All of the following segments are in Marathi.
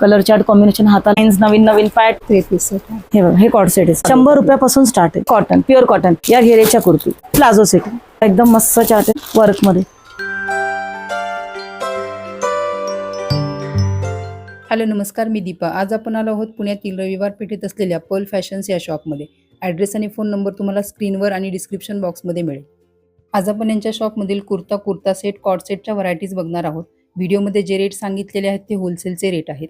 कलर चार्ट कॉम्बिनेशन हाताला. Lines, नवीन नवीन पॅट थ्री पीस सेट आहे. हे बघ हे कॉट सेट आहे. शंभर रुपयापासून स्टार्ट आहे. कॉटन प्युअर कॉटन या घेरेच्या कुर्ती. प्लाझो सेट एकदम मस्त चार्ट आहे. वर्कमध्ये. हॅलो नमस्कार. मी दीपा. आज आपण आलो आहोत पुण्यातील रविवार पेठेत असलेल्या पर्ल फॅशन्स या शॉपमध्ये ॲड्रेस आणि फोन नंबर तुम्हाला स्क्रीनवर आणि डिस्क्रिप्शन बॉक्समध्ये मिळेल. आज आपण यांच्या शॉपमधील कुर्ता कुर्ता सेट कॉट सेटच्या व्हरायटीज बघणार आहोत. व्हिडिओमध्ये जे रेट सांगितलेले आहेत ते होलसेलचे रेट आहेत.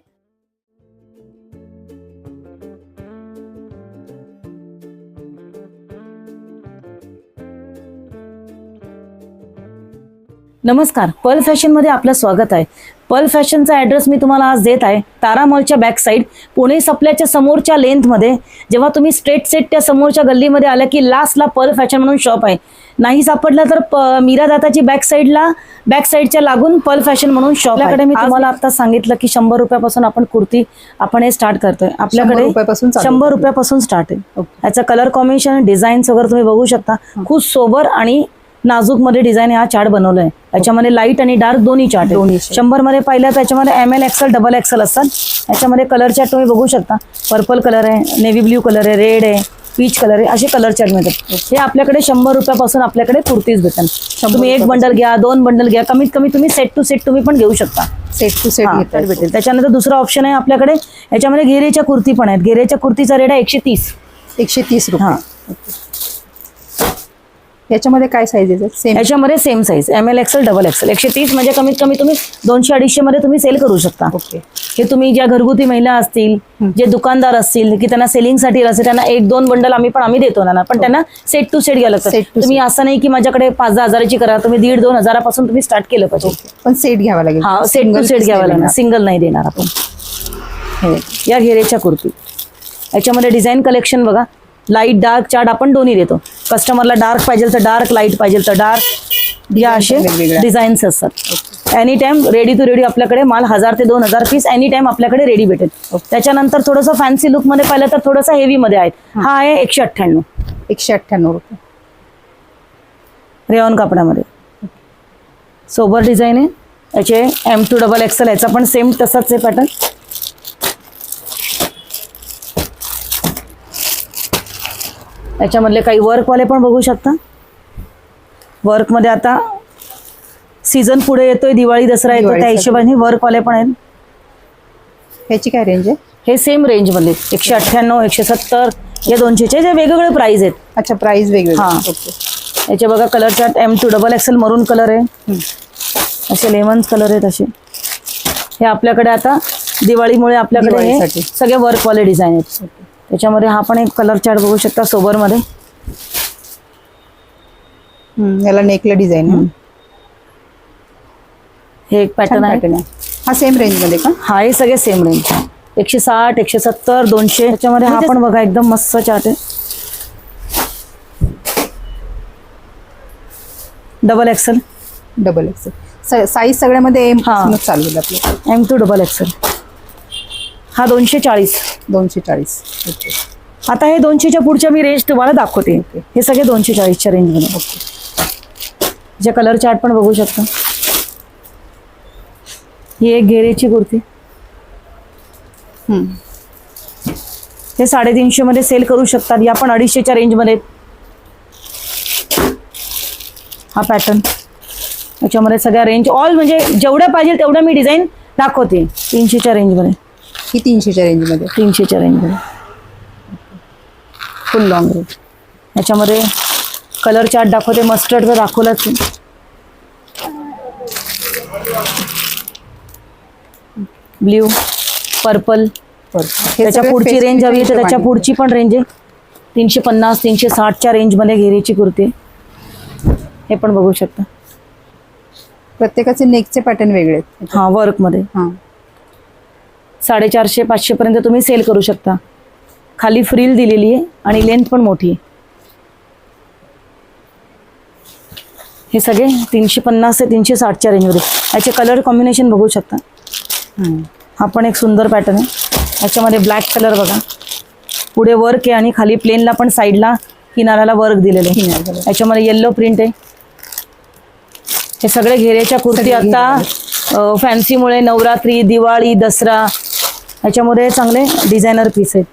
नमस्कार. पर्ल फॅशनमध्ये आपलं स्वागत आहे. पर्ल फॅशनचा ऍड्रेस मी तुम्हाला आज देत आहे. तारा मॉलच्या बॅक साईड पुणे सप्ल्याच्या समोरच्या लेंथमध्ये जेव्हा तुम्ही स्ट्रेट सेट त्या समोरच्या गल्लीमध्ये आल्या की लास्टला पर्ल फॅशन म्हणून शॉप आहे. नाही सापडला तर प- मीरा दाताची बॅक साईडला बॅक साईडच्या लागून पर्ल फॅशन म्हणून शॉप आपल्याकडे मी तुम्हाला आता सांगितलं की शंभर रुपयापासून आपण कुर्ती आपण हे स्टार्ट करतोय. आपल्याकडे शंभर रुपयापासून स्टार्ट आहे. याचा कलर कॉम्बिनेशन डिझाईन्स वगैरे तुम्ही बघू शकता. खूप सोबर आणि नाजूकमध्ये डिझाईन हा चार्ट बनवलाय. याच्यामध्ये लाइट आणि डार्क दोन्ही चार्ट दोन्ही आहे. शंभरमध्ये पाहिलं तर याच्यामध्ये M L XL double XL असतात. याच्यामध्ये कलर चार्ट तुम्ही बघू शकता. पर्पल कलर आहे नेव्ही ब्ल्यू कलर आहे रेड आहे पीच कलर आहे असे कलर चार्ट मिळतात. हे आपल्याकडे शंभर रुपयापासून आपल्याकडे कुर्तीज भेटतात. तुम्ही एक बंडल घ्या दोन बंडल घ्या कमीत कमी तुम्ही सेट टू सेट तुम्ही पण घेऊ शकता. सेट टू सेट हा, घेतात तर भेटेल. त्याच्यानंतर दुसरा ऑप्शन आहे आपल्याकडे. याच्यामध्ये घेरेच्या कुर्ती पण आहेत. घेरेच्या कुर्तीचा रेट आहे एकशे तीस. एकशे तीस हा. याच्यामध्ये काय साईज सेम याच्यामध्ये same size M L XL double XL एकशे तीस म्हणजे कमीत कमी तुम्ही दोनशे अडीचशे मध्ये तुम्ही सेल करू शकता. ओके हे तुम्ही ज्या घरगुती महिला असतील जे दुकानदार असतील की त्यांना सेलिंगसाठी असेल त्यांना एक दोन बंडल आम्ही पण आम्ही देतो ना पण त्यांना सेट टू सेट घ्यायला लागतं. To तुम्ही असं नाही की माझ्याकडे पाच दहा हजाराची करा तुम्ही दीड दोन हजारापासून तुम्ही स्टार्ट केलं पाहिजे. पण सेट घ्यावा लागेल. हा सेट टू सेट घ्यावा लागणार. सिंगल नाही देणार आपण. हे. या घेरेच्या कुर्ती. याच्यामध्ये डिझाईन कलेक्शन बघा. लाइट डार्क चार्ट आपण दोन्ही देतो. कस्टमरला डार्क पाहिजे तर डार्क लाइट पाहिजे तर डार्क या असे. डिझाईन्स असतात. Any time ready to ready आपल्याकडे माल हजार ते दोन हजार पीस एनी टाइम आपल्याकडे रेडी भेटेल. त्याच्यानंतर थोडंसं फॅन्सी लुकमध्ये पाहिलं तर थोडंसं हेवी मध्ये आहे हा. आहे एकशे अठ्ठ्याण्णव. एकशे अठ्ठ्याण्णव रुपये. रेऑन कापडामध्ये. सोबर डिझाईन आहे. याचे एम टू डबल एक्सेल याचा पण सेम तसाच आहे पॅटर्न याच्यामधले काही वर्कवाले पण बघू शकता. वर्कमध्ये आता सीझन पुढे येतोय दिवाळी दसरा येतो त्या. हिशोबाने वर्कवाले पण आहेत. ह्याची काय रेंज आहे? हे सेम रेंजमध्ये एकशे अठ्ठ्याण्णव एकशे सत्तर या दोनशेचे जे वेगवेगळे प्राइस आहेत. अच्छा प्राइस वेगवेगळी. हा. ओके. याचे बघा colour chart M to double XL maroon colour आहे. असे लेमन्स कलर आहेत असे. हे आपल्याकडे आता दिवाळीमुळे आपल्याकडे. सगळे वर्कवाले डिझाईन आहेत. त्याच्यामध्ये हा पण एक कलर चार्ट बघू शकता सोबरमध्ये. हम्म, याला नेकला डिझाईन हे एक पॅटर्न आहे. पॅटर्न आहे. हा सेम रेंजमध्ये का? हा हे सगळे सेम रेंज एकशे साठ एकशे सत्तर दोनशे. त्याच्यामध्ये हा पण बघा एकदम मस्त चार्ट आहे. Double XL double XL size सगळ्यामध्ये एम हा. चालू एम टू डबल एक्सेल हा दोनशे चाळीस. दोनशे चाळीस. ओके. आता हे दोनशेच्या पुढच्या मी रेंज तुम्हाला दाखवते. ओके. हे सगळे दोनशे चाळीसच्या रेंजमध्ये जे कलर चार्ट पण बघू शकता. ही एक घेरेची कुर्ती. हे साडेतीनशे मध्ये सेल करू शकतात. या पण अडीचशेच्या रेंजमध्ये. हा पॅटर्न. याच्यामध्ये सगळ्या रेंज. ऑल म्हणजे जेवढ्या पाहिजे तेवढ्या मी डिझाईन दाखवते. तीनशेच्या रेंजमध्ये ही तीनशेच्या रेंजमध्ये तीनशेच्या रेंजमध्ये. फुल लॉंग रेंज याच्यामध्ये कलर चार्ट दाखवते मस्टर्ड तर दाखवलाच. ब्ल्यू पर्पल त्याच्या पुढची रेंज हवी आहे तर त्याच्या पुढची पण रेंज आहे. तीनशे पन्नास तीनशे साठच्या रेंजमध्ये घेरेची कुर्ती. हे पण बघू शकता. प्रत्येकाचे नेकचे पॅटर्न वेगळे आहेत. हां वर्कमध्ये हा. साडेचारशे पाचशेपर्यंत तुम्ही सेल करू शकता. खाली फ्रील दिलेली आहे आणि लेंथ पण मोठी आहे. हे सगळे तीनशे पन्नास ते तीनशे साठच्या रेंजमध्ये याचे कलर कॉम्बिनेशन बघू शकता. हा पण एक सुंदर पॅटर्न आहे. याच्यामध्ये ब्लॅक कलर बघा. पुढे वर्क आहे आणि खाली प्लेनला पण साईडला किनाऱ्याला वर्क दिलेलं आहे. याच्यामध्ये येल्लो प्रिंट आहे. हे सगळे घेरेच्या कुर्ती आता फॅन्सीमुळे नवरात्री दिवाळी दसरा ह्याच्यामध्ये चांगले डिझायनर पीस आहेत.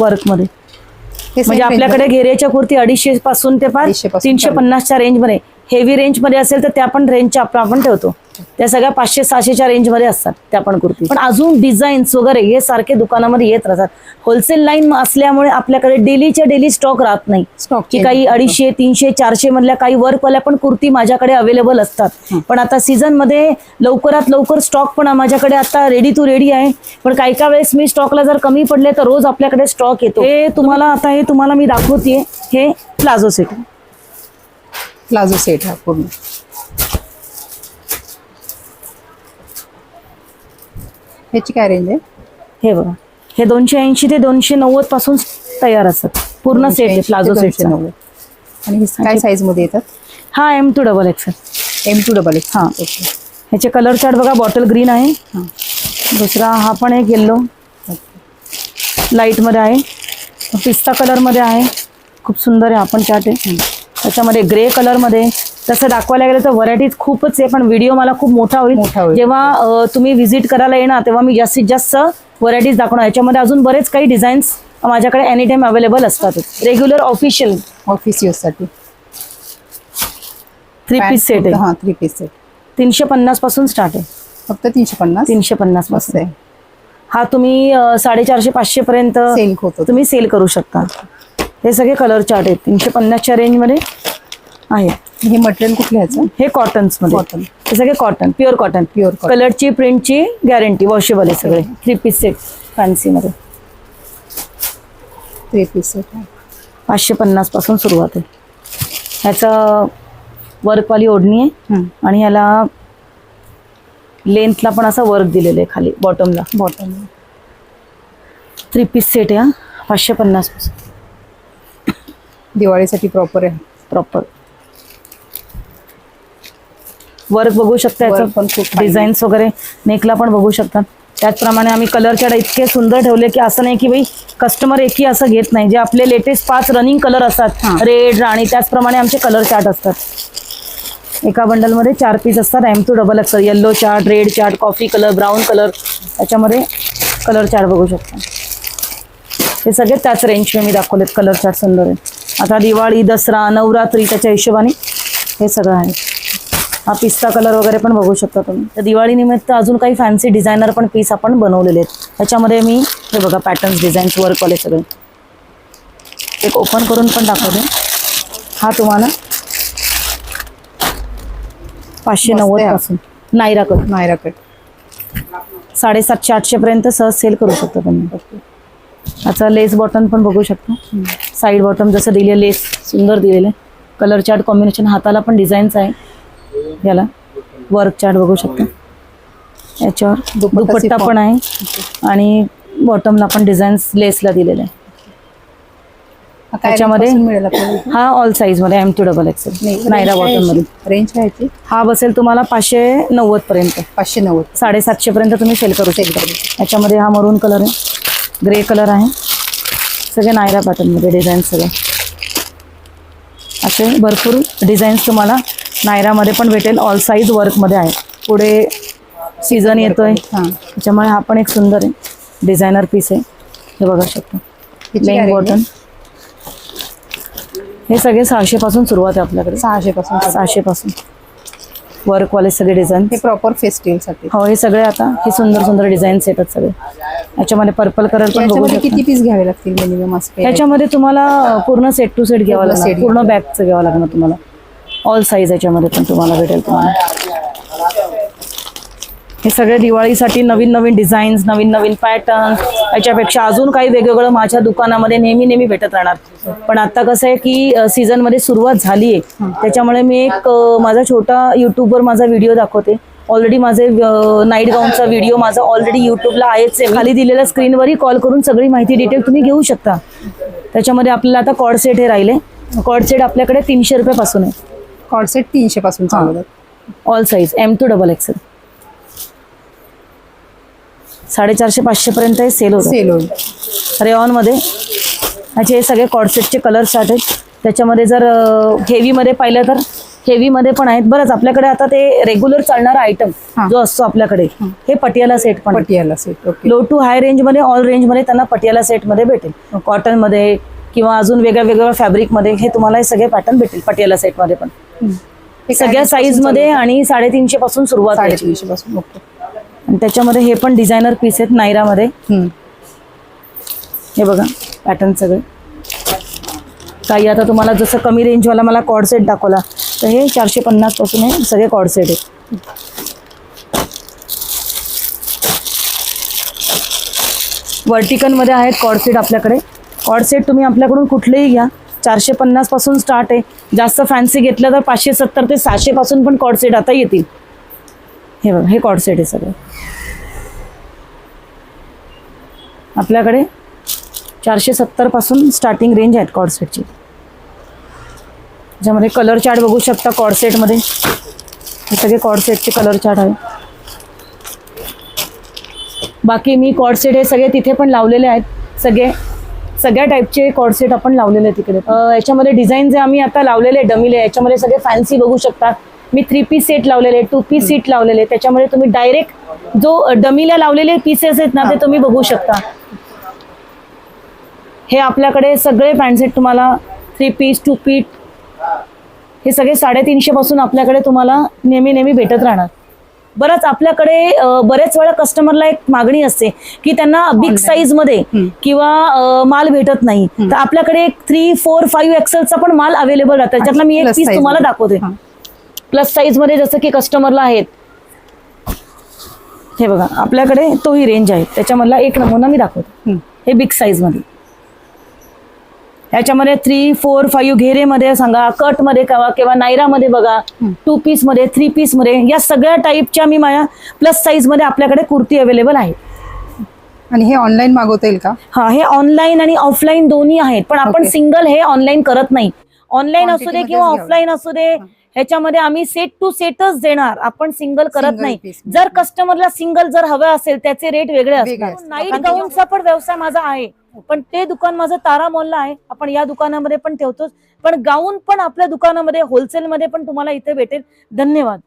वर्कमध्ये हे म्हणजे आपल्याकडे घेरेच्या कुर्ती अडीचशे पासून ते पार 250 पासून तीनशे. पन्नासच्या रेंजमध्ये हेवी रेंजमध्ये असेल तर त्या पण रेंजच्या आपण आपण ठेवतो. त्या सगळ्या पाचशे सहाशेच्या रेंजमध्ये असतात त्या पण कुर्ती. पण अजून डिझाईन्स वगैरे हे सारखे दुकानामध्ये येत राहतात. होलसेल लाईन असल्यामुळे आपल्याकडे डेलीच्या डेली स्टॉक राहत नाही. Stock की काही. अडीचशे तीनशे चारशे मधल्या काही वर्कवाल्या पण कुर्ती माझ्याकडे अवेलेबल असतात. पण आता सीझनमध्ये लवकरात लवकर स्टॉक पण माझ्याकडे आता रेडी टू रेडी आहे. पण काही काही वेळेस मी स्टॉकला जर कमी पडले तर रोज आपल्याकडे स्टॉक येतो. हे तुम्हाला आता हे तुम्हाला मी दाखवते हे प्लाझो सेट. प्लाझो सेट हा पूर्ण. ह्याची काय रेंज आहे? हे बघा. हे दोनशे ऐंशी ते दोनशे नव्वदपासून तयार असतात. पूर्ण सेट आहे 280 ते प्लाझो सेट 290. आणि हे काय साईजमध्ये येतात? हा M to double XL M to double X हा. ह्याचे कलर चार्ट बघा बॉटल ग्रीन आहे. हां. दुसरा हा पण एक येल्लो लाईटमध्ये आहे. पिस्ता कलरमध्ये आहे. खूप सुंदर आहे आपण चार्ट आहे. त्याच्यामध्ये ग्रे कलरमध्ये तसं दाखवायला गेलं तर व्हरायटीज खूपच आहे पण व्हिडिओ मला खूप मोठा होईल. जेव्हा तुम्ही व्हिजिट करायला येणार तेव्हा मी जास्तीत जास्त व्हरायटीज दाखवणार. याच्यामध्ये अजून बरेच काही डिझाईन्स माझ्याकडे एनी टाइम अवेलेबल असतात. रेग्युलर ऑफिशियल ऑफिस यूजसाठी. थ्री पीस सेट आहे. हा थ्री पीस सेट तीनशे पन्नासपासून स्टार्ट आहे. फक्त तीनशे पन्नास? तीनशे पन्नासपासून. आहे. हा तुम्ही साडेचारशे पाचशे पर्यंत सेल होतो. तुम्ही सेल करू शकता. हे सगळे कलर चार्ट आहेत. तीनशे पन्नासच्या रेंजमध्ये आहे हे मटेरियल कुठलं ह्याचं हे कॉटन्समध्ये. Cotton. हे सगळे कॉटन प्युअर कॉटन cotton. कलरची प्रिंटची गॅरंटी वॉशेबल आहे सगळे. थ्री पीस सेट फॅन्सी मध्ये. थ्री पीस सेट पाचशे पन्नासपासून सुरुवात आहे. ह्याचं वर्कवाली ओढणी आहे. आणि ह्याला लेंथला पण असं वर्क दिलेलं आहे खाली बॉटमला बॉटम थ्री पीस सेट आहे हा. पाचशे पन्नासपासून. दिवाळीसाठी प्रॉपर आहे. प्रॉपर वर्क बघू शकता याचं पण खूप डिझाईन्स वगैरे. नेकला पण बघू शकता. त्याचप्रमाणे आम्ही कलर चार्ट इतके सुंदर ठेवले की असं नाही की बाई कस्टमर एकही असं घेत नाही. जे आपले लेटेस्ट पाच रनिंग कलर असतात. रेड राणी त्याचप्रमाणे आमचे कलर चार्ट असतात. एका बंडलमध्ये चार पीस असतात. M to double X yellow chart red chart coffee colour brown colour त्याच्यामध्ये कलर चार्ट बघू शकता. हे सगळे त्याच रेंजचे मी दाखवलेत कलर चार्ट सुंदर आहे आता दिवाळी दसरा नवरात्री त्याच्या हिशोबाने हे सगळं आहे. हा पिस्ता कलर वगैरे पण बघू शकता तुम्ही. तर दिवाळीनिमित्त अजून काही फॅन्सी डिझायनर पण पीस आपण बनवलेले आहेत. त्याच्यामध्ये मी हे बघा पॅटर्न्स डिझाईन्स वर्कवाले सगळे. एक ओपन करून पण दाखवते. हा तुम्हाला पाचशे नव्वद. पासून. नायरा कट नायरा कट साडेसातशे आठशे पर्यंत सहज सेल करू शकता तुम्ही. याचा लेस बॉटम पण बघू शकता. साईड बॉटम जसं दिले लेस सुंदर दिलेलं. कलर चार्ट कॉम्बिनेशन हाताला पण डिझाईन्स आहे. याला वर्क चार्ट बघू शकता. याच्यावर दुपट्टा. पण आहे. आणि बॉटमला पण डिझाईन्स लेसला दिलेले आहे त्याच्यामध्ये- मिळेल हा ऑल साईजमध्ये M to double XL Nayra बॉटममध्ये range काय हा बसेल तुम्हाला पाचशे नव्वद पर्यंत. पाचशे नव्वद. साडेसातशे पर्यंत तुम्ही सेल करू शकता. याच्यामध्ये हा मरून कलर आहे. ग्रे कलर आहे. सगळे नायरा पॅटर्नमध्ये डिझाईन सगळे. असे भरपूर डिझाईन्स तुम्हाला नायरामध्ये पण भेटेल ऑल साईज वर्कमध्ये आहे. पुढे सीझन येतोय. हां. त्याच्यामुळे हा पण एक सुंदर आहे डिझायनर पीस आहे. हे बघा शकता. लेंग बॉटम हे सगळे सहाशे पासून सुरुवात आहे आपल्याकडे. सहाशे पासून सहाशे पासून वर्कवाले सगळे डिझाईन हे प्रॉपर फेस्टिवलसाठी हो हे सगळे आता हे सुंदर सुंदर डिझाईन्स येतात सगळे. याच्यामध्ये पर्पल कलर पण बघू शकता. किती पीस घ्यावे लागतील मिनिमम असं काही? आहे? याच्यामध्ये तुम्हाला पूर्ण सेट टू सेट घ्यावा set पूर्ण बॅगचं घ्यावं लागणार तुम्हाला. ऑल साईज याच्यामध्ये पण तुम्हाला भेटेल तुम्हाला. हे सगळे दिवाळीसाठी नवीन नवीन डिझाईन्स नवीन नवीन पॅटर्न याच्यापेक्षा अजून काही वेगवेगळं माझ्या दुकानामध्ये नेहमी नेहमी भेटत राहणार. पण आता कसं आहे की सीझनमध्ये सुरुवात झाली आहे त्याच्यामुळे मी एक माझा छोटा युट्यूबवर माझा व्हिडिओ दाखवते. ऑलरेडी माझे नाईट गाऊनचा व्हिडिओ माझा ऑलरेडी युट्यूबला आहेच आहे. खाली दिलेल्या स्क्रीनवरही कॉल करून सगळी माहिती डिटेल तुम्ही घेऊ शकता. त्याच्यामध्ये आपल्याला आता कॉड सेट हे राहिले. कॉड सेट आपल्याकडे तीनशे रुपयापासून आहे. कॉर्डसेट तीनशे पासून चालू होतात. All size M to double XL साडेचारशे पाचशे पर्यंत हे सेल होतं सेल होईल. रेऑनमध्ये ह्याचे हे सगळे कॉडसेटचे कलर चार्ट आहेत. त्याच्यामध्ये जर हेवीमध्ये पाहिलं तर हेवी मध्ये पण आहेत. बरंच आपल्याकडे आता ते रेग्युलर चालणारा आयटम. जो असतो आपल्याकडे हं. पटियाला सेट पण. Patiala set okay low to high रेंजमध्ये ऑल रेंजमध्ये त्यांना पटियाला सेटमध्ये भेटेल. कॉटनमध्ये किंवा अजून वेगळ्या वेगळ्या फॅब्रिकमध्ये हे तुम्हाला हे सगळे पॅटर्न भेटेल पटियाला सेटमध्ये पण. सगळ्या साईजमध्ये आणि साडेतीनशे पासून सुरुवात? आहे. साडेतीनशे पासून ओके. आणि त्याच्यामध्ये हे पण डिझायनर पीस आहेत नायरा मध्ये हम्म. हे बघा पॅटर्न सगळे. काही आता तुम्हाला जसं कमी रेंजवाला मला कॉड सेट दाखवला तर हे चारशे पन्नासपासून हे सगळे कॉड सेट आहेत. वर्टिकलमध्ये आहेत कॉड सेट आपल्याकडे. कॉड सेट तुम्ही आपल्याकडून कुठलेही घ्या. चारशे पन्नासपासून स्टार्ट आहे. जास्त फॅन्सी घेतलं तर पाचशे सत्तर ते सहाशे पासून पण कॉड सेट आता येतील. हे बघा हे कॉड सेट आहे सगळं. आपल्याकडे चारशे सत्तरपासून स्टार्टिंग रेंज आहेत कॉडसेटची ज्यामध्ये कलर चार्ट बघू शकता कॉडसेटमध्ये हे सगळे कॉडसेटचे कलर चार्ट आहे. बाकी मी कॉडसेट हे सगळे तिथे पण लावलेले आहेत. सगळे सगळ्या टाईपचे कॉर्डसेट आपण लावलेले आहेत तिकडे. याच्यामध्ये डिझाईन जे आम्ही आता लावलेले डमीले याच्यामध्ये सगळे फॅन्सी बघू शकता. मी थ्री पीस सेट लावलेले टू पीस सीट लावलेले त्याच्यामध्ये तुम्ही डायरेक्ट जो डमीला लावलेले पीसेस आहेत ना ते तुम्ही बघू शकता. हे आपल्याकडे सगळे पॅन्ट सेट तुम्हाला थ्री पीस टू पीट हे सगळे साडेतीनशे पासून आपल्याकडे तुम्हाला नेहमी नेहमी भेटत राहणार. बरंच आपल्याकडे बरेच वेळा कस्टमरला एक मागणी असते की त्यांना बिग साईजमध्ये. किंवा माल भेटत नाही तर आपल्याकडे एक थ्री फोर फाईव्ह एक्सेलचा पण माल अवेलेबल राहतो त्याच्यातला मी एक पीस तुम्हाला. दाखवते. प्लस साईजमध्ये जसं की कस्टमरला आहेत हे बघा आपल्याकडे तोही रेंज आहे त्याच्यामधला एक नमुना मी दाखवते. हे बिग साईजमध्ये याच्यामध्ये थ्री फोर फाईव्ह घेरेमध्ये सांगा कटमध्ये किंवा किंवा नायरामध्ये बघा टू पीसमध्ये थ्री पीसमध्ये या सगळ्या टाईपच्या मी माझ्या प्लस साईजमध्ये आपल्याकडे कुर्ती अवेलेबल आहे आणि हे ऑनलाईन मागवता येईल का हा हे ऑनलाईन आणि ऑफलाईन दोन्ही आहेत पण आपण. सिंगल हे ऑनलाईन करत नाही ऑनलाईन असू दे किंवा. ऑफलाईन असू दे ह्याच्यामध्ये आम्ही सेट टू सेटच देणार आपण सिंगल करत नाही. जर कस्टमरला सिंगल जर हवं असेल त्याचे रेट वेगळे असतात. नाईट गाऊनचा पण व्यवसाय माझा आहे पण ते दुकान माझं तारा मॉलला आहे. आपण या दुकानामध्ये पण ठेवतोच. पण गाऊन पण आपल्या दुकानामध्ये होलसेलमध्ये पण तुम्हाला इथे भेटेल. धन्यवाद.